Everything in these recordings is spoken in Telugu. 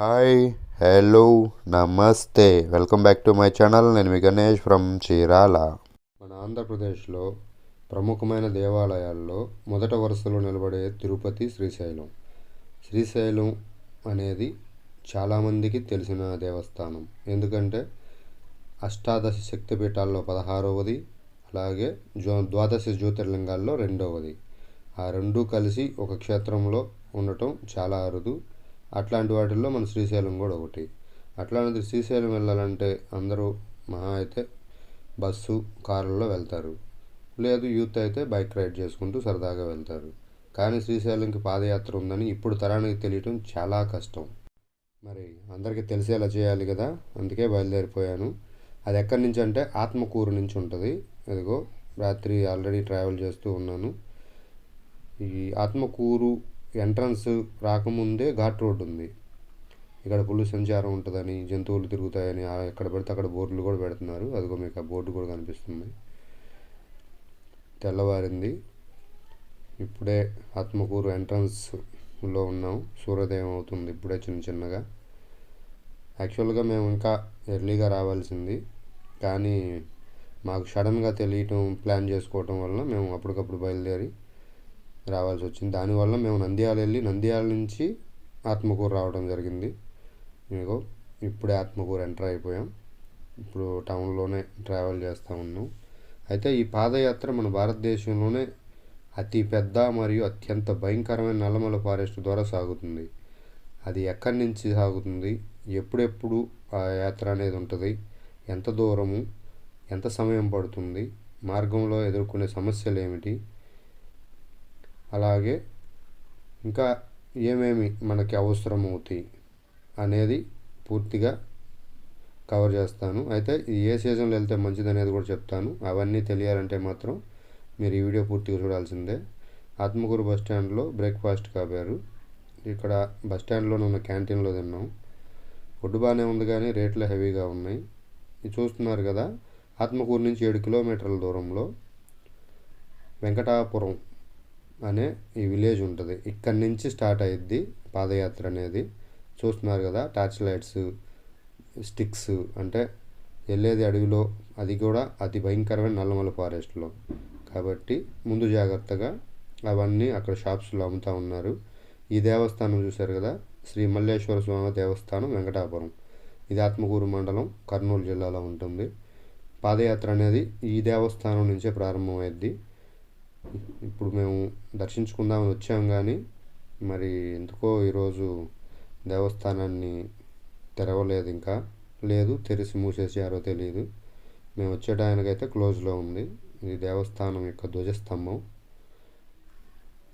హాయ్ హలో నమస్తే. Welcome back to my channel. నేను మీ గణేష్ ఫ్రమ్ చీరాల. మన ఆంధ్రప్రదేశ్లో ప్రముఖమైన దేవాలయాల్లో మొదట వరుసలో నిలబడే తిరుపతి శ్రీశైలం. శ్రీశైలం అనేది చాలామందికి తెలిసిన దేవస్థానం. ఎందుకంటే అష్టాదశ శక్తిపీఠాల్లో పదహారవది అలాగే జ్యో ద్వాదశ జ్యోతిర్లింగాల్లో రెండవది. ఆ రెండు కలిసి ఒక క్షేత్రంలో ఉండటం చాలా అరుదు. అట్లాంటి వాటిల్లో మన శ్రీశైలం కూడా ఒకటి. అట్లాంటిది శ్రీశైలం వెళ్ళాలంటే అందరూ మహా అయితే బస్సు కారుల్లో వెళ్తారు. లేదు యూత్ అయితే బైక్ రైడ్ చేసుకుంటూ సరదాగా వెళ్తారు. కానీ శ్రీశైలంకి పాదయాత్ర ఉందని ఇప్పుడు తరానికి తెలియటం చాలా కష్టం. మరి అందరికీ తెలిసేలా చేయాలి కదా? అందుకే బయలుదేరిపోయాను. అది ఎక్కడి నుంచి అంటే ఆత్మకూరు నుంచి ఉంటుంది. ఇదిగో రాత్రి ఆల్రెడీ ట్రావెల్ చేస్తూ ఉన్నాను. ఈ ఆత్మకూరు ఎంట్రన్స్ రాకముందే ఘాట్ రోడ్ ఉంది. ఇక్కడ పులు సంచారం ఉంటుందని జంతువులు తిరుగుతాయని ఎక్కడ పడితే అక్కడ బోర్డులు కూడా పెడుతున్నారు. అదిగో మీకు ఆ బోర్డు కూడా కనిపిస్తుంది. తెల్లవారింది. ఇప్పుడే ఆత్మకూరు ఎంట్రన్స్లో ఉన్నాం. సూర్యోదయం అవుతుంది ఇప్పుడే చిన్న చిన్నగా. యాక్చువల్గా మేము ఇంకా ఎర్లీగా రావాల్సింది. కానీ మాకు సడన్గా తెలియటం ప్లాన్ చేసుకోవటం వల్ల మేము అప్పటికప్పుడు బయలుదేరి రావాల్సి వచ్చింది దానివల్ల మేము నంద్యాల వెళ్ళి నంద్యాల నుంచి ఆత్మకూరు రావడం జరిగింది. మీకు ఇప్పుడే ఆత్మకూరు ఎంటర్ అయిపోయాం. ఇప్పుడు టౌన్లోనే ట్రావెల్ చేస్తూ ఉన్నాం. అయితే ఈ పాదయాత్ర మన భారతదేశంలోనే అతి పెద్ద మరియు అత్యంత భయంకరమైన నల్లమల ఫారెస్ట్ ద్వారా సాగుతుంది. అది ఎక్కడి నుంచి సాగుతుంది? ఎప్పుడెప్పుడు ఆ యాత్ర అనేది ఉంటుంది? ఎంత దూరము? ఎంత సమయం పడుతుంది? మార్గంలో ఎదుర్కొనే సమస్యలు ఏమిటి అలాగే ఇంకా ఏమేమి మనకి అవసరమవుతాయి అనేది పూర్తిగా కవర్ చేస్తాను. అయితే ఏ సీజన్లో వెళ్తే మంచిది అనేది కూడా చెప్తాను. అవన్నీ తెలియాలంటే మాత్రం మీరు ఈ వీడియో పూర్తిగా చూడాల్సిందే. ఆత్మకూరు బస్ స్టాండ్లో బ్రేక్ఫాస్ట్ కాపారు ఇక్కడ బస్ స్టాండ్లోనే ఉన్న క్యాంటీన్లో తిన్నాం. ఫుడ్ బాగానే ఉంది కానీ రేట్లు హెవీగా ఉన్నాయి. చూస్తున్నారు కదా ఆత్మకూరు నుంచి ఏడు కిలోమీటర్ల దూరంలో వెంకటాపురం అనే ఈ విలేజ్ ఉంటుంది. ఇక్కడి నుంచి స్టార్ట్ అయ్యిద్ది పాదయాత్ర అనేది. చూస్తున్నారు కదా టార్చ్ లైట్స్ స్టిక్స్ అంటే వెళ్ళేది అడవిలో అది కూడా అతి భయంకరమైన నల్లమల ఫారెస్ట్లో కాబట్టి ముందు జాగ్రత్తగా అవన్నీ అక్కడ షాప్స్లో అమ్ముతూ ఉన్నారు. ఈ దేవస్థానం చూశారు కదా శ్రీ మల్లేశ్వర స్వామి దేవస్థానం వెంకటాపురం. ఇది ఆత్మకూరు మండలం కర్నూలు జిల్లాలో ఉంటుంది. పాదయాత్ర అనేది ఈ దేవస్థానం నుంచే ప్రారంభమైద్ది. ఇప్పుడు మేము దర్శించుకుందామని వచ్చాం కానీ మరి ఎందుకో ఈరోజు దేవస్థానాన్ని తెరవలేదు ఇంకా. లేదు తెరిచి మూసేసారో తెలియదు మేము వచ్చే క్లోజ్లో ఉంది. ఇది దేవస్థానం యొక్క ధ్వజస్తంభం.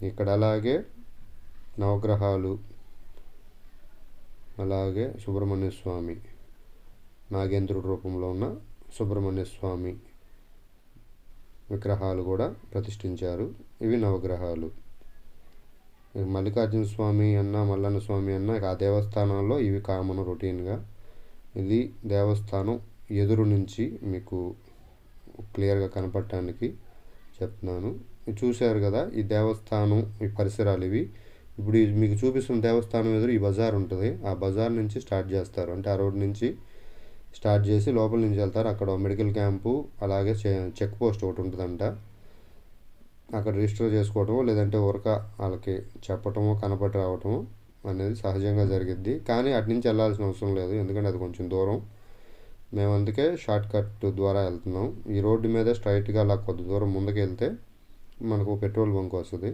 ఇక్కడ అలాగే నవగ్రహాలు అలాగే సుబ్రహ్మణ్య స్వామి నాగేంద్రుడి రూపంలో ఉన్న సుబ్రహ్మణ్య స్వామి విగ్రహాలు కూడా ప్రతిష్ఠించారు. ఇవి నవగ్రహాలు. మల్లికార్జున స్వామి అన్న మల్లన్న స్వామి అన్న ఆ దేవస్థానాల్లో ఇవి కామన్ రొటీన్గా. ఇది దేవస్థానం ఎదురు నుంచి మీకు క్లియర్గా కనపడటానికి చెప్తున్నాను. చూశారు కదా ఈ దేవస్థానం ఈ పరిసరాలు ఇవి. ఇప్పుడు మీకు చూపిస్తున్న దేవస్థానం ఎదురు ఈ బజార్ ఉంటుంది. ఆ బజార్ నుంచి స్టార్ట్ చేస్తారు. అంటే ఆ రోడ్ నుంచి స్టార్ట్ చేసి లోపల నుంచి వెళ్తారు. అక్కడ మెడికల్ క్యాంపు అలాగే చెక్ పోస్ట్ ఒకటి ఉంటుందంట. అక్కడ రిజిస్టర్ చేసుకోవటమో లేదంటే ఊరక వాళ్ళకి చెప్పటమో కనపడి రావటమో అనేది సహజంగా జరిగిద్ది. కానీ అటు నుంచి వెళ్ళాల్సిన అవసరం లేదు. ఎందుకంటే అది కొంచెం దూరం. మేము అందుకే షార్ట్ కట్ ద్వారా వెళ్తున్నాం. ఈ రోడ్డు మీద స్ట్రైట్గా అలా కొద్ది దూరం ముందుకు వెళ్తే మనకు పెట్రోల్ బంక్ వస్తుంది.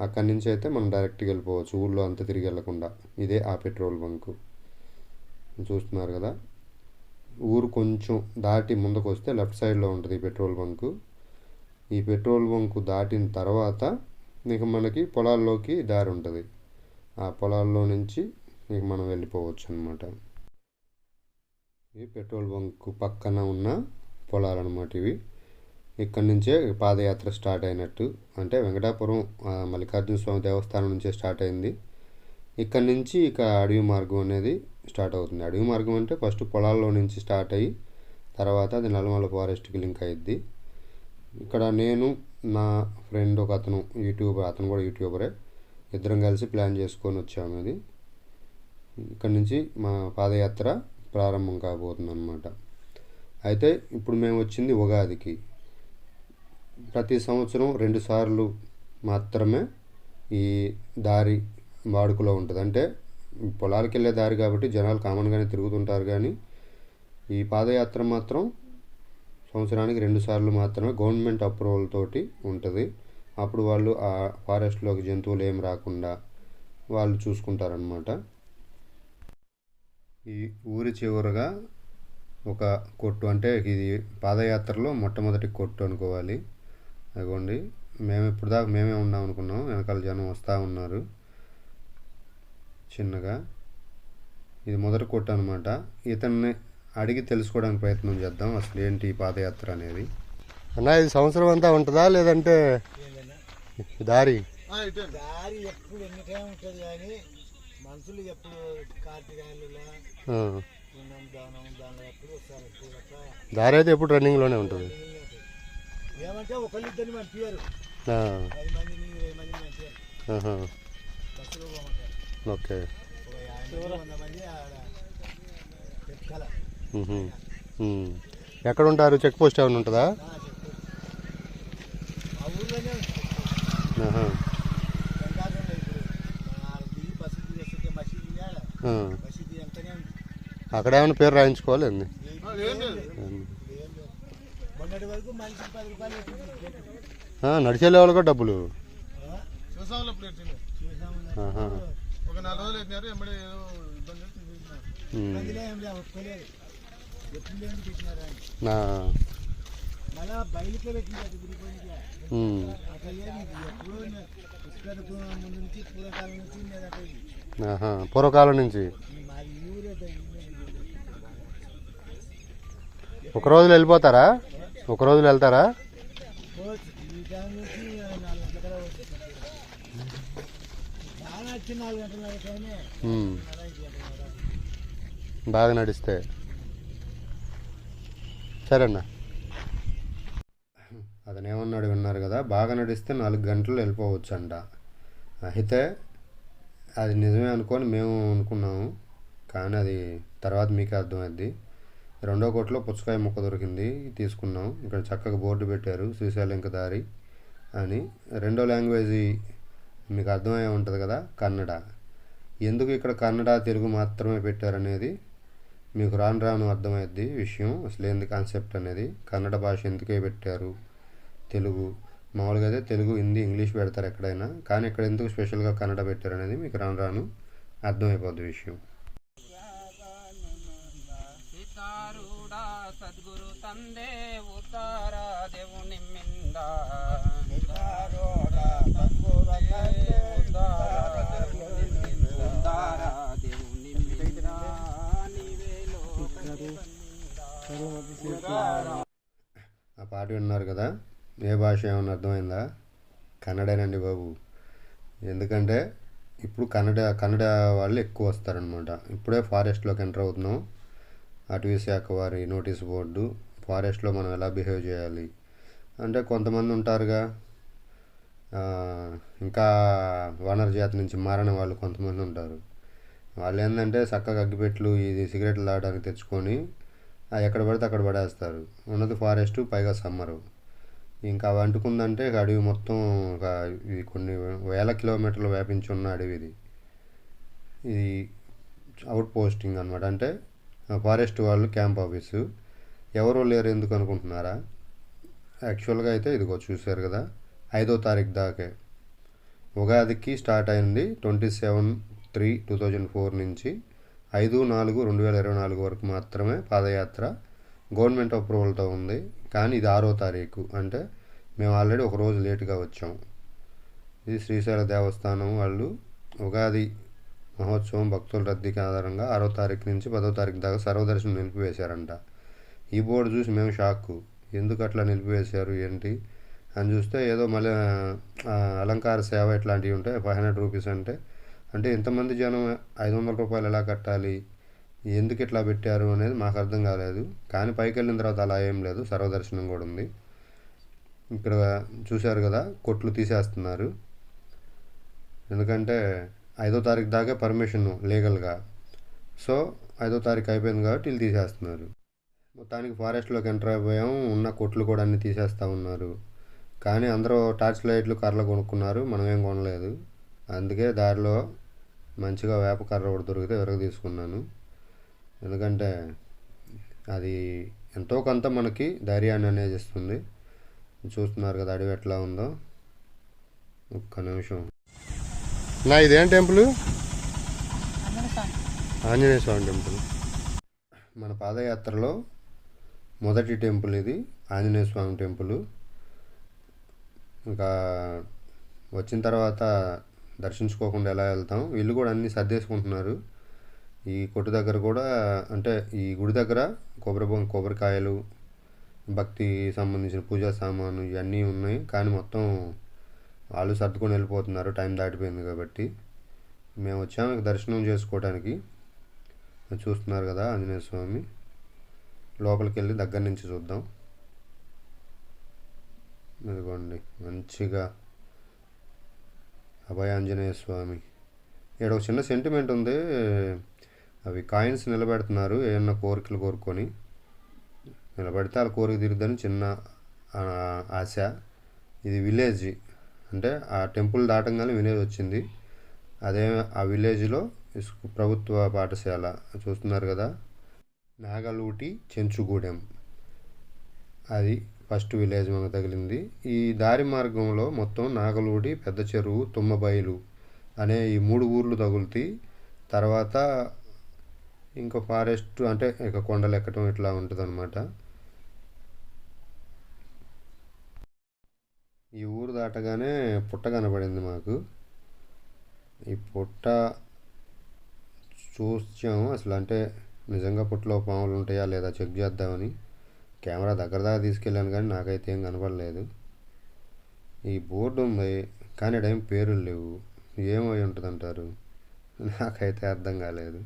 అక్కడి నుంచి అయితే మనం డైరెక్ట్గా వెళ్ళిపోవచ్చు. ఊళ్ళో అంతా తిరిగి వెళ్ళకుండా. ఇదే ఆ పెట్రోల్ బంకు. చూస్తున్నారు కదా? ఊరు కొంచెం దాటి ముందుకు వస్తే లెఫ్ట్ సైడ్లో ఉంటుంది ఈ పెట్రోల్ బంకు. ఈ పెట్రోల్ బంకు దాటిన తర్వాత ఇక మనకి పొలాల్లోకి దారి ఉంటుంది. ఆ పొలాల్లో నుంచి ఇక మనం వెళ్ళిపోవచ్చు అనమాట ఈ పెట్రోల్ బంకు పక్కన ఉన్న పొలాలు అనమాట ఇవి. ఇక్కడి నుంచే పాదయాత్ర స్టార్ట్ అయినట్టు. అంటే వెంకటాపురం మల్లికార్జున స్వామి దేవస్థానం నుంచే స్టార్ట్ అయింది. ఇక్కడి నుంచి ఇక అడవి మార్గం అనేది స్టార్ట్ అవుతుంది. అడవి మార్గం అంటే ఫస్ట్ పొలాల్లో నుంచి స్టార్ట్ అయ్యి తర్వాత అది నల్లమల ఫారెస్ట్కి లింక్ అయ్యిద్ది ఇక్కడ నేను నా ఫ్రెండ్ ఒక అతను యూట్యూబర్ అతను కూడా యూట్యూబరే. ఇద్దరం కలిసి ప్లాన్ చేసుకొని వచ్చాము అది ఇక్కడ నుంచి మా పాదయాత్ర ప్రారంభం కాబోతుంది అనమాట అయితే ఇప్పుడు మేము వచ్చింది ఉగాదికి. ప్రతి సంవత్సరం రెండు సార్లు మాత్రమే ఈ దారి వాడుకలో ఉంటుంది. అంటే పొలాలకు వెళ్ళే దారి కాబట్టి జనాలు కామన్గానే తిరుగుతుంటారు కానీ ఈ పాదయాత్ర మాత్రం సంవత్సరానికి రెండు సార్లు మాత్రమే గవర్నమెంట్ అప్రూవల్ తోటి ఉంటుంది. అప్పుడు వాళ్ళు ఆ ఫారెస్ట్లోకి జంతువులు ఏం రాకుండా వాళ్ళు చూసుకుంటారనమాట ఈ ఊరి చివరగా ఒక కొట్టు అంటే ఇది పాదయాత్రలో మొట్టమొదటి కొట్టు అనుకోవాలి. అదిగోండి మేము ఇప్పుడు దాకా మేమే ఉన్నాం అనుకున్నాం వెనకాల జనం వస్తూ ఉన్నారు. చిన్నగా. ఇది మొదటి కొట్టు అనమాట ఇతన్ని అడిగి తెలుసుకోవడానికి ప్రయత్నం చేద్దాం. అసలు ఏంటి ఈ పాదయాత్ర అనేది? అన్న ఇది సంవత్సరం అంతా ఉంటుందా? లేదంటే దారి? దారి ఎప్పుడు ఎన్ని టైం ఉంటుంది కానీ మనుషులు ఎప్పుడు అట్లా దారి అయితే ఎప్పుడు రన్నింగ్లోనే ఉంటుంది. ఏమంటే ఒకళ్ళిద్దరిని పంపించారు ఆ, పది మందిని ఇరవై మందిని పంపించారు ఆహా. బస్సులో పోమంటారు. ఓకే. ఒక ఎక్కడ ఉంటారు? చెక్ పోస్ట్ ఏమైనా ఉంటుందా? అక్కడ ఏమైనా పేరు రాయించుకోవాలండి ఏంది? ఏం నడిచే కూడా డబ్బులు. ఒక నాలుగు రోజులు ఎమ్మడే ఏదో ఇబ్బంది మళ్ళా బయలుకే ఎప్పుడో ముందు నుంచి పూర్వకాలం నుంచి. పూర్వకాలం. ఒక రోజులో వెళ్ళిపోతారా? ఒక రోజులో వెళ్తారా? ఈ టైం నుంచి నాలుగు గంటల కల్లా వచ్చేసి చాలా వచ్చి నాలుగు గంటల టైమే ఉమ్. అలా ఐదు గంటల బాగా నడిస్తే. సరేనా? అతను ఏమన్నాడు విన్నారు కదా? బాగా నడిస్తే నాలుగు గంటలు వెళ్ళిపోవచ్చు అంట అయితే అది నిజమే అనుకొని మేము అనుకున్నాము. కానీ అది తర్వాత మీకే అర్థమైంది రెండో కోట్లో పుచ్చకాయ ముక్క దొరికింది తీసుకున్నాం. ఇక్కడ చక్కగా బోర్డు పెట్టారు శ్రీశైలం దారి అని. రెండో లాంగ్వేజ్ మీకు అర్థమై ఉంటుంది కదా కన్నడ. ఎందుకు ఇక్కడ కన్నడ తెలుగు మాత్రమే పెట్టారనేది మీకు రాను రాను అర్థమైద్ది విషయం. అసలు ఏంది కాన్సెప్ట్ అనేది? కన్నడ భాష ఎందుకే పెట్టారు? తెలుగు. మామూలుగా అయితే తెలుగు హిందీ ఇంగ్లీష్ పెడతారు ఎక్కడైనా. కానీ ఇక్కడ ఎందుకు స్పెషల్గా కన్నడ పెట్టారు అనేది మీకు రాను రాను అర్థమైపోద్ది విషయం. సద్గురు తందే దేవుని మిందా ఆ పాట విన్నారు కదా ఏ భాష ఏమన్నా అర్థమైందా? కన్నడేనండి బాబు. ఎందుకంటే ఇప్పుడు కన్నడ కన్నడ వాళ్ళు ఎక్కువ వస్తారనమాట ఇప్పుడే ఫారెస్ట్లోకి ఎంటర్ అవుతున్నాం. అటవీ శాఖ వారి నోటీస్ బోర్డు ఫారెస్ట్లో మనం ఎలా బిహేవ్ చేయాలి? అంటే కొంతమంది ఉంటారుగా ఇంకా వనరు జాతి నుంచి మారని వాళ్ళు కొంతమంది ఉంటారు. వాళ్ళు ఏంటంటే చక్కగా అగ్గిపెట్లు ఇది సిగరెట్లు తాగడానికి తెచ్చుకొని ఎక్కడ పడితే అక్కడ పడేస్తారు. ఉన్నది ఫారెస్ట్ పైగా సమ్మరు. ఇంకా అవి అంటుకుందంటే అడవి మొత్తం ఒక ఇది కొన్ని వేల కిలోమీటర్లు వ్యాపించి ఉన్న అడవి ఇది. ఇది అవుట్ పోస్టింగ్ అనమాట అంటే ఫారెస్ట్ వాళ్ళు క్యాంప్ ఆఫీసు ఎవరు లేరు ఎందుకు అనుకుంటున్నారా? యాక్చువల్గా అయితే ఇదిగో చూశారు కదా ఐదో తారీఖు దాకే. ఉగాదికి స్టార్ట్ అయింది twenty seven three two thousand four నుంచి ఐదు నాలుగు రెండు వేల ఇరవై నాలుగు వరకు మాత్రమే పాదయాత్ర గవర్నమెంట్ అప్రూవల్తో ఉంది. కానీ ఇది ఆరో తారీఖు. అంటే మేము ఆల్రెడీ ఒక రోజు లేటుగా వచ్చాం. ఇది శ్రీశైల దేవస్థానం వాళ్ళు ఉగాది మహోత్సవం భక్తుల రద్దీకి ఆధారంగా ఆరో తారీఖు నుంచి పదో తారీఖు దాకా సర్వదర్శనం నిలిపివేశారంట. ఈ బోర్డు చూసి మేము షాక్ ఎందుకు అట్లా నిలిపివేశారు? ఏంటి? అని చూస్తే ఏదో మళ్ళీ అలంకార సేవ ఇట్లాంటివి ఉంటాయి ఫైవ్ హండ్రెడ్ రూపీస్ అంటే. అంటే ఇంతమంది జనం ఐదు వందల రూపాయలు ఎలా కట్టాలి ఎందుకు ఇట్లా పెట్టారు అనేది మాకు అర్థం కాలేదు. కానీ పైకి వెళ్ళిన తర్వాత అలా ఏం లేదు సర్వదర్శనం కూడా ఉంది. ఇక్కడ చూశారు కదా కొట్లు తీసేస్తున్నారు. ఎందుకంటే ఐదో తారీఖు దాకా పర్మిషన్ లీగల్గా సో ఐదో తారీఖు అయిపోయింది కాబట్టి వీళ్ళు తీసేస్తున్నారు. మొత్తానికి ఫారెస్ట్లోకి ఎంటర్ అయిపోయాము ఉన్న కొట్లు కూడా అన్నీ తీసేస్తూ ఉన్నారు. కానీ అందరూ టార్చ్ లైట్లు కర్రలు కొనుక్కున్నారు మనం ఏం కొనలేదు. అందుకే దారిలో మంచిగా వేప కర్ర ఒకటి దొరికితే విరగ తీసుకున్నాను. ఎందుకంటే అది ఎంతో కొంత మనకి ధైర్యాన్ని అనేది ఇస్తుంది. చూస్తున్నారు కదా అడవి ఎట్లా ఉందో. ఒక్క నిమిషం. నా ఇదేం టెంపుల్? ఆంజనేయ స్వామి టెంపుల్. మన పాదయాత్రలో మొదటి టెంపుల్ ఇది ఆంజనేయ స్వామి టెంపుల్. ఇంకా వచ్చిన తర్వాత దర్శించుకోకుండా ఎలా వెళ్తాం? వీళ్ళు కూడా అన్నీ సర్దేసుకుంటున్నారు. ఈ కొట్టు దగ్గర కూడా అంటే ఈ గుడి దగ్గర కొబ్బరి కొబ్బరికాయలు భక్తి సంబంధించిన పూజా సామాను ఇవన్నీ ఉన్నాయి. కానీ మొత్తం వాళ్ళు సర్దుకొని వెళ్ళిపోతున్నారు. టైం దాటిపోయింది కాబట్టి. మేము వచ్చాము దర్శనం చేసుకోవడానికి చూస్తున్నారు కదా ఆంజనేయ స్వామి. లోపలికి వెళ్ళి దగ్గర నుంచి చూద్దాం. ఇదిగోండి మంచిగా. అభయ ఆంజనేయ స్వామి. ఇక్కడ ఒక చిన్న సెంటిమెంట్ ఉంది. అవి కాయిన్స్ నిలబెడుతున్నారు ఏమన్నా కోరికలు కోరుకొని. నిలబెడితే వాళ్ళ కోరిక తీరుద్దని చిన్న ఆశ. ఇది విలేజ్ అంటే ఆ టెంపుల్ దాటంగానే విలేజ్ వచ్చింది. అదే ఆ విలేజ్లో ప్రభుత్వ పాఠశాల చూస్తున్నారు కదా. నాగలూటి చెంచుగూడెం. అది ఫస్ట్ విలేజ్ మనకు తగిలింది. ఈ దారి మార్గంలో మొత్తం నాగలూడి పెద్ద చెరువు తుమ్మబయలు అనే ఈ మూడు ఊర్లు తగులుతాయి తర్వాత ఇంకా ఫారెస్ట్ అంటే ఇక కొండలు ఎక్కడం ఇట్లా ఉంటుంది ఈ ఊరు దాటగానే పుట్ట కనబడింది మాకు. ఈ పుట్ట చూసాము. అసలు అంటే నిజంగా పుట్టలో పాములు ఉంటాయా లేదా చెక్ చేద్దామని. కెమెరా దగ్గర దాకా తీసుకెళ్ళాను కానీ నాకైతే ఏం కనపడలేదు. ఈ బోర్డు ఉంది కానీ ఇక్కడ ఏం పేర్లు లేవు. ఏమై ఉంటుంది అంటారు నాకైతే అర్థం కాలేదు.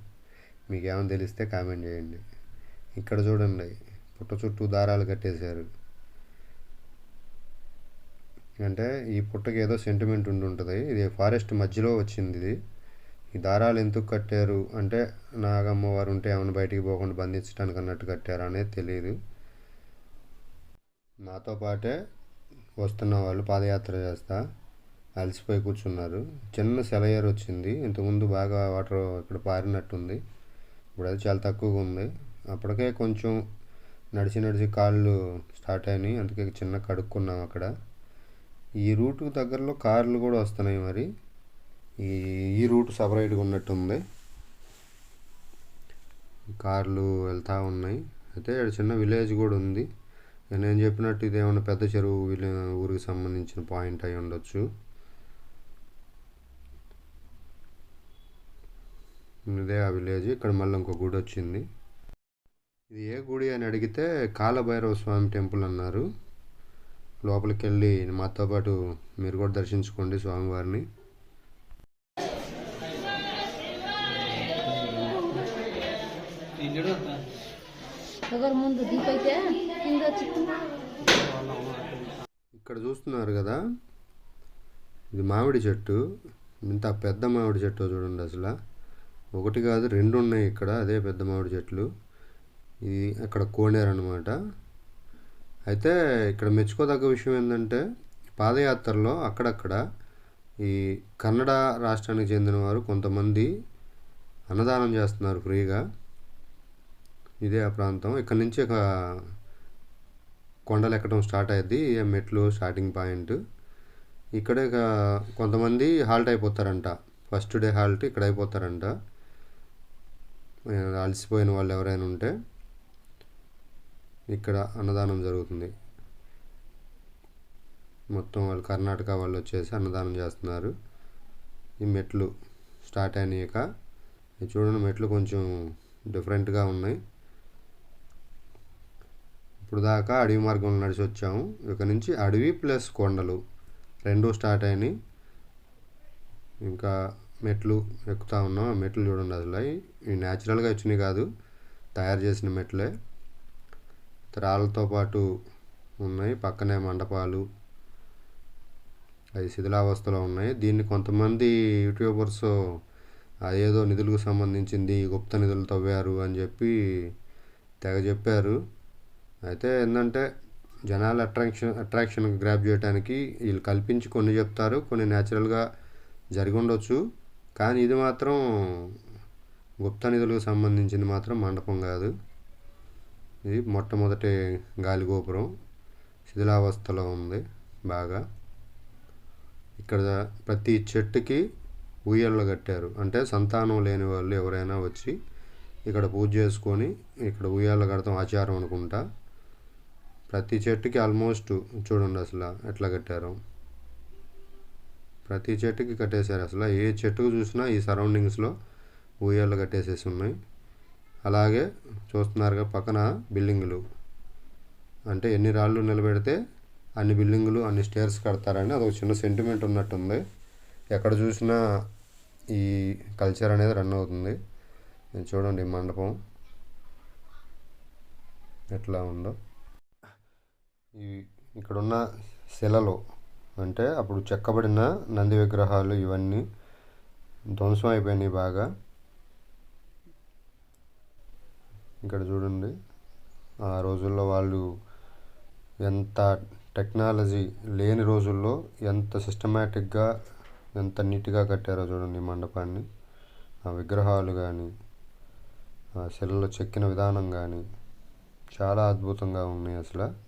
మీకు ఏమైనా తెలిస్తే కామెంట్ చేయండి. ఇక్కడ చూడండి పుట్ట చుట్టూ దారాలు కట్టేశారు. అంటే ఈ పుట్టకి ఏదో సెంటిమెంట్ ఉండి ఉంటుంది. ఇది ఫారెస్ట్ మధ్యలో వచ్చింది ఇది. ఈ దారాలు ఎందుకు కట్టారు? అంటే నాగమ్మవారు ఉంటే ఏమైనా బయటికి పోకుండా బంధించడానికి అన్నట్టు కట్టారు అనేది తెలియదు నాతో పాటే వస్తున్న వాళ్ళు పాదయాత్ర చేస్తా. అలసిపోయి కూర్చున్నారు. చిన్న సెలయర్ వచ్చింది. ఇంతకుముందు బాగా వాటర్ ఇక్కడ పారినట్టుంది. ఇప్పుడు అది చాలా తక్కువగా ఉంది. అప్పటికే కొంచెం నడిచి నడిచి కాళ్ళు స్టార్ట్ అయినాయి. అందుకే చిన్న కడుక్కున్నాం అక్కడ. ఈ రూటు దగ్గరలో కార్లు కూడా వస్తున్నాయి మరి. ఈ ఈ రూట్ సపరేట్గా ఉన్నట్టుంది. కార్లు వెళ్తూ ఉన్నాయి. అయితే ఇక్కడ చిన్న విలేజ్ కూడా ఉంది. నేను చెప్పినట్టు ఇదేమన్నా పెద్ద చెరువు ఊరికి సంబంధించిన పాయింట్ అయి ఉండొచ్చు. ఇదే ఆ విలేజ్. ఇక్కడ మళ్ళీ ఇంకో గుడి వచ్చింది. ఇది ఏ గుడి అని అడిగితే కాలభైరవ స్వామి టెంపుల్ అన్నారు. లోపలికి వెళ్ళి మాతో పాటు మీరు కూడా దర్శించుకోండి స్వామివారిని. ముందు దీపైతే? ఇక్కడ చూస్తున్నారు కదా? ఇది మామిడి చెట్టు. ఇంత పెద్ద మామిడి చెట్టు చూడండి అసలు. ఒకటి కాదు రెండు ఉన్నాయి ఇక్కడ. అదే పెద్ద మామిడి చెట్లు. ఇది అక్కడ కోనేరు అనమాట అయితే ఇక్కడ మెచ్చుకోదగ్గ విషయం ఏంటంటే పాదయాత్రలో అక్కడక్కడ ఈ కన్నడ రాష్ట్రానికి చెందిన వారు కొంతమంది అన్నదానం చేస్తున్నారు ఫ్రీగా. ఇదే ఆ ప్రాంతం. ఇక్కడ నుంచి ఒక కొండలు ఎక్కడం స్టార్ట్ అయ్యింది మెట్లు స్టార్టింగ్ పాయింట్ ఇక్కడ ఇక కొంతమంది హాల్ట్ అయిపోతారంట. ఫస్ట్ డే హాల్ట్ ఇక్కడ అయిపోతారంట. అలసిపోయిన వాళ్ళు ఎవరైనా ఉంటే ఇక్కడ అన్నదానం జరుగుతుంది. మొత్తం వాళ్ళు కర్ణాటక వాళ్ళు వచ్చేసి అన్నదానం చేస్తున్నారు. ఈ మెట్లు స్టార్ట్ అయినాక చూడండి మెట్లు కొంచెం డిఫరెంట్గా ఉన్నాయి. ఇప్పుడు దాకా అడవి మార్గంలో నడిచి వచ్చాము. ఇక నుంచి అడవి ప్లస్ కొండలు రెండు స్టార్ట్ అయినాయి. ఇంకా మెట్లు ఎక్కుతా ఉన్నాం. ఆ మెట్లు చూడండి అసలు. ఇవి న్యాచురల్గా వచ్చినాయి కాదు. తయారు చేసిన మెట్లే. రాళ్ళతో పాటు ఉన్నాయి. పక్కనే మండపాలు. అవి శిథిలావస్థలో ఉన్నాయి. దీన్ని కొంతమంది యూట్యూబర్స్ అదేదో నిధులకు సంబంధించింది గుప్త నిధులు తవ్వారు అని చెప్పి తెగ చెప్పారు. అయితే ఏంటంటే జనాల అట్రాక్షన్ అట్రాక్షన్ గ్రాప్ చేయడానికి వీళ్ళు కల్పించి కొన్ని చెప్తారు కొన్ని న్యాచురల్గా జరిగి ఉండొచ్చు. కానీ ఇది మాత్రం గుప్త నిధులకు సంబంధించింది మాత్రం మండపం కాదు. ఇది మొట్టమొదటి గాలి గోపురం. శిథిలావస్థలో ఉంది బాగా. ఇక్కడ ప్రతి చెట్టుకి ఉయ్యళ్ళు కట్టారు. అంటే సంతానం లేని వాళ్ళు ఎవరైనా వచ్చి ఇక్కడ పూజ చేసుకొని ఇక్కడ ఉయ్యాల కడతాం ఆచారం అనుకుంటా. ప్రతి చెట్టుకి ఆల్మోస్ట్ చూడండి అసలు ఎట్లా కట్టారు. ప్రతి చెట్టుకి కట్టేశారు అసలు. ఏ చెట్టుకు చూసినా ఈ సరౌండింగ్స్లో ఉయ్యాలు కట్టేసేసి ఉన్నాయి. అలాగే చూస్తున్నారుగా పక్కన బిల్డింగులు. అంటే ఎన్ని రాళ్ళు నిలబెడితే అన్ని బిల్డింగులు అన్ని స్టేర్స్ కడతారని అదొక చిన్న సెంటిమెంట్ ఉన్నట్టుంది. ఎక్కడ చూసినా ఈ కల్చర్ అనేది రన్ అవుతుంది. చూడండి మండపం. ఎట్లా ఉందో. ఈ ఇక్కడున్న శిలలు అంటే అప్పుడు చెక్కబడిన నంది విగ్రహాలు ఇవన్నీ ధ్వంసం అయిపోయినాయి బాగా. ఇక్కడ చూడండి ఆ రోజుల్లో వాళ్ళు ఎంత టెక్నాలజీ లేని రోజుల్లో ఎంత సిస్టమేటిక్గా ఎంత నీట్గా కట్టారో చూడండి ఈ మండపాన్ని. ఆ విగ్రహాలు కానీ ఆ శిలలో చెక్కిన విధానం కానీ చాలా అద్భుతంగా ఉన్నాయి అసలు.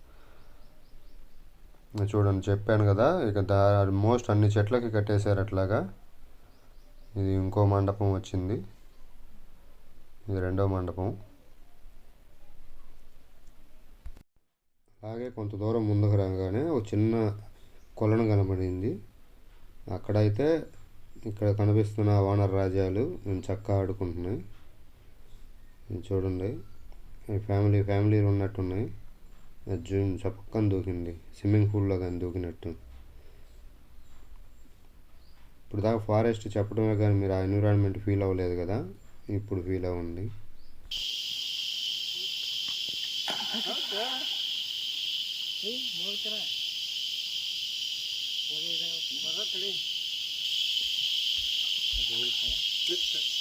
చూడండి చెప్పాను కదా ఇక దా ఆల్మోస్ట్ అన్ని చెట్లకి కట్టేశారు అట్లాగా. ఇది ఇంకో మండపం వచ్చింది. ఇది రెండో మండపం. అలాగే కొంత దూరం ముందుకు రాగానే ఒక చిన్న కొలను కనబడింది. అక్కడైతే ఇక్కడ కనిపిస్తున్న వానర రాజ్యాలు చక్క ఆడుకుంటున్నాయి. చూడండి ఫ్యామిలీ ఫ్యామిలీలు ఉన్నట్టున్నాయి. జూమ్ చప్పక్కని దూకింది స్విమ్మింగ్ పూల్లో కానీ దూకినట్టు ఇప్పుడు దాకా ఫారెస్ట్ చెప్పడమే కానీ మీరు ఆ ఎన్విరాన్మెంట్ ఫీల్ అవ్వలేదు కదా ఇప్పుడు ఫీల్ అవ్వండి విన్నారుగా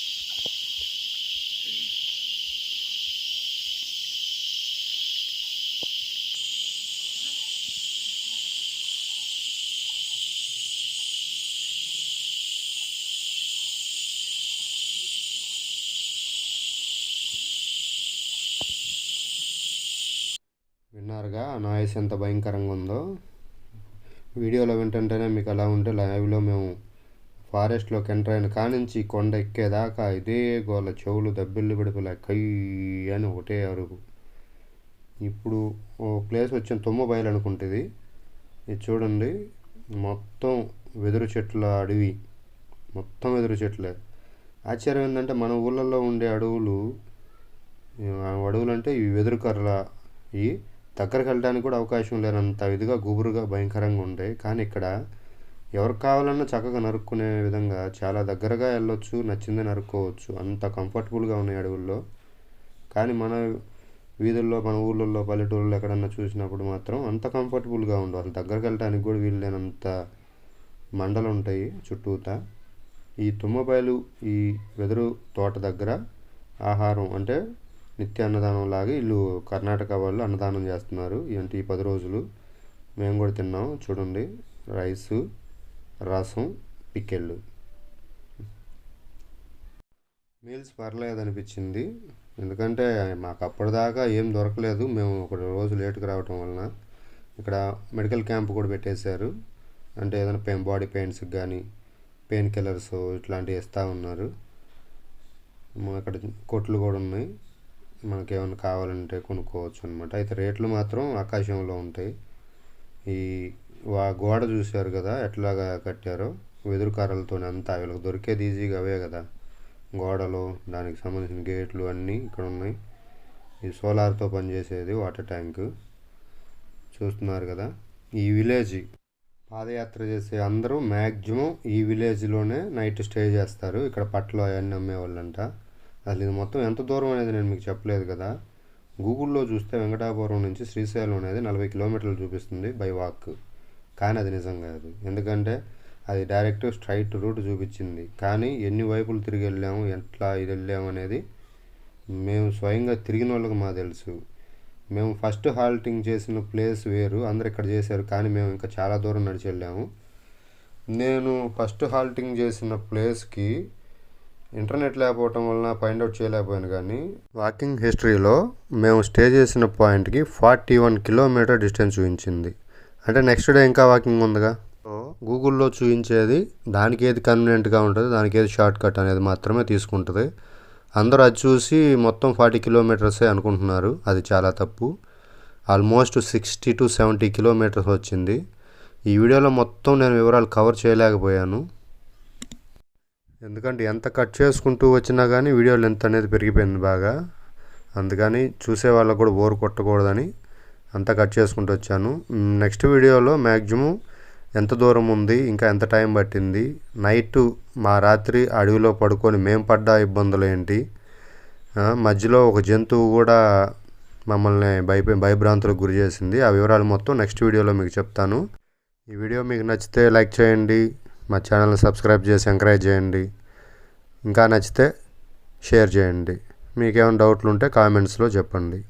వాయిస్ ఎంత భయంకరంగా ఉందో వీడియోలో వింటుంటేనే మీకు అలా ఉంటే లైవ్లో మేము ఫారెస్ట్లోకి ఎంటర్ అయిన కానించి కొండ ఎక్కేదాకా ఇదే గోల చెవులు దెబ్బిల్లు పిడిపిలా కయ్యి అని ఒకటే అరుగు. ఇప్పుడు ఓ ప్లేస్ వచ్చిన తుమ్మ బయలు అనుకుంటుంది. ఇది చూడండి మొత్తం వెదురు చెట్ల అడవి. మొత్తం వెదురు చెట్లే. ఆశ్చర్యం ఏంటంటే మన ఊళ్ళల్లో ఉండే అడవులు అడవులు అంటే ఈ వెదురు కర్రల ఈ దగ్గరకు వెళ్ళడానికి కూడా అవకాశం లేనంత ఇదిగా గుబురుగా భయంకరంగా ఉంటాయి కానీ ఇక్కడ ఎవరికి కావాలన్నా చక్కగా నరుక్కునే విధంగా చాలా దగ్గరగా వెళ్ళొచ్చు నచ్చింది నరుక్కోవచ్చు. అంత కంఫర్టబుల్గా ఉన్నాయి అడవుల్లో. కానీ మన వీధుల్లో మన ఊళ్ళల్లో పల్లెటూళ్ళలో ఎక్కడన్నా చూసినప్పుడు మాత్రం అంత కంఫర్టబుల్గా ఉండవు. అసలు దగ్గరికి వెళ్ళడానికి కూడా వీలు లేనంత మండలు ఉంటాయి చుట్టూతా. ఈ తుమ్మబయలు ఈ వెదురు తోట దగ్గర ఆహారం అంటే నిత్య అన్నదానం లాగా వీళ్ళు కర్ణాటక వాళ్ళు అన్నదానం చేస్తున్నారు. అంటే ఈ పది రోజులు మేము కూడా తిన్నాం. చూడండి రైసు రసం పిక్కెళ్ళు మీల్స్ పర్లేదు అనిపించింది ఎందుకంటే మాకు అప్పటిదాకా ఏం దొరకలేదు. మేము ఒక రోజు లేటుగా రావటం వలన ఇక్కడ మెడికల్ క్యాంప్ కూడా పెట్టేశారు. అంటే ఏదైనా పెయిన్ బాడీ పెయిన్స్కి కానీ పెయిన్ కిల్లర్స్ ఇట్లాంటివి ఇస్తూ ఉన్నారు. మా అక్కడ కొట్లు కూడా ఉన్నాయి. మనకేమైనా కావాలంటే కొనుక్కోవచ్చు అనమాట అయితే రేట్లు మాత్రం ఆకాశంలో ఉంటాయి. ఈ వా గోడ చూశారు కదా ఎట్లాగా కట్టారో? వెదురు కర్రలతో అంతా వీళ్ళకి దొరికేది ఈజీగా అవే కదా. గోడలు దానికి సంబంధించిన గేట్లు అన్నీ ఇక్కడ ఉన్నాయి. ఈ సోలార్తో పనిచేసేది వాటర్ ట్యాంక్. చూస్తున్నారు కదా ఈ విలేజ్. పాదయాత్ర చేసే అందరూ మ్యాక్సిమం ఈ విలేజ్లోనే నైట్ స్టే చేస్తారు. ఇక్కడ పట్లు అవన్నీ అమ్మేవాళ్ళంట. అసలు ఇది మొత్తం ఎంత దూరం అనేది నేను మీకు చెప్పలేదు కదా. గూగుల్లో చూస్తే వెంకటాపురం నుంచి శ్రీశైలం అనేది నలభై కిలోమీటర్లు చూపిస్తుంది బై వాక్. కానీ అది నిజం కాదు. ఎందుకంటే అది డైరెక్ట్ స్ట్రైట్ రూట్ చూపించింది. కానీ ఎన్ని వైపులు తిరిగి వెళ్ళాము ఎట్లా ఇది వెళ్ళాము అనేది మేము స్వయంగా తిరిగిన వాళ్ళకి మాకు తెలుసు. మేము ఫస్ట్ హాల్టింగ్ చేసిన ప్లేస్ వేరు అందరు ఇక్కడ చేశారు. కానీ మేము ఇంకా చాలా దూరం నడిచి వెళ్ళాము. నేను ఫస్ట్ హాల్టింగ్ చేసిన ప్లేస్కి ఇంటర్నెట్ లేకపోవటం వలన ఫైండ్ అవుట్ చేయలేకపోయాను కానీ వాకింగ్ హిస్టరీలో మేము స్టే చేసిన పాయింట్కి ఫార్టీ వన్ కిలోమీటర్ డిస్టెన్స్ చూపించింది. అంటే నెక్స్ట్ డే ఇంకా వాకింగ్ ఉందిగా? గూగుల్లో చూపించేది దానికి ఏది కన్వీనియంట్గా ఉంటుంది దానికి ఏది షార్ట్ కట్ అనేది మాత్రమే తీసుకుంటుంది. అందరూ అది చూసి మొత్తం ఫార్టీ కిలోమీటర్సే అనుకుంటున్నారు అది చాలా తప్పు. Almost sixty to seventy kilometres వచ్చింది. ఈ వీడియోలో మొత్తం నేను వివరాలు కవర్ చేయలేకపోయాను. ఎందుకంటే ఎంత కట్ చేసుకుంటూ వచ్చినా కానీ వీడియో లెంత్ అనేది పెరిగిపోయింది బాగా. అందుకని చూసే వాళ్ళకు కూడా బోర్ కొట్టకూడదని అంతా కట్ చేసుకుంటూ వచ్చాను. నెక్స్ట్ వీడియోలో మ్యాక్సిమం ఎంత దూరం ఉంది ఇంకా ఎంత టైం పట్టింది నైట్ మా రాత్రి అడవిలో పడుకొని మేము పడ్డ ఇబ్బందులు ఏంటి మధ్యలో ఒక జంతువు కూడా మమ్మల్ని భయప భయభ్రాంతులకు గురి చేసింది. ఆ వివరాలు మొత్తం నెక్స్ట్ వీడియోలో మీకు చెప్తాను. ఈ వీడియో మీకు నచ్చితే లైక్ చేయండి మా ఛానల్ని సబ్స్క్రైబ్ చేసి ఎంకరేజ్ చేయండి. ఇంకా నచ్చితే షేర్ చేయండి. మీకేమైనా డౌట్లు ఉంటే కామెంట్స్లో చెప్పండి.